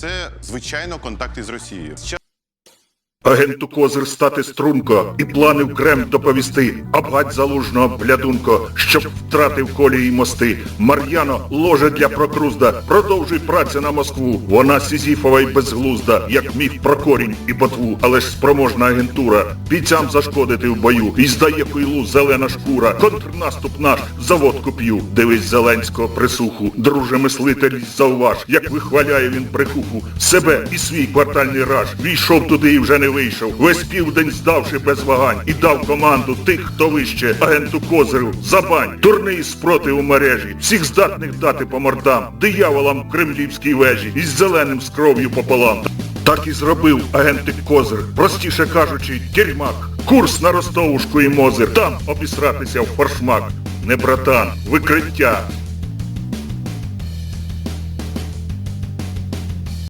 це звичайно контакти з Росією. Агенту Козир стати струнко і плани в Кремль доповісти. Обгать залужного блядунко, щоб втратив колії мости. Мар'яно, ложе для прокрузда, продовжуй працю на Москву. Вона сізіфова й безглузда, як міф про корінь і ботву, але ж спроможна агентура. Бійцям зашкодити в бою. І здає хуйлу зелена шкура. Контрнаступ наш, заводку п'ю. Дивись Зеленського присуху. Друже мислитель, зауваж, як вихваляє він брехуху. Себе і свій квартальний раж. Війшов туди і вже не вийшов. Весь південь здавши без вагань. І дав команду тих, хто вище, агенту Козирю, забань. Турний спротив у мережі. Всіх здатних дати по мордам. Дияволам в кремлівській вежі. Із зеленим з кров'ю пополам. Так і зробив агентик Козир. Простіше кажучи, тюрмак. Курс на Ростовушку і Мозир. Там обісратися в форшмак. Не братан, викриття.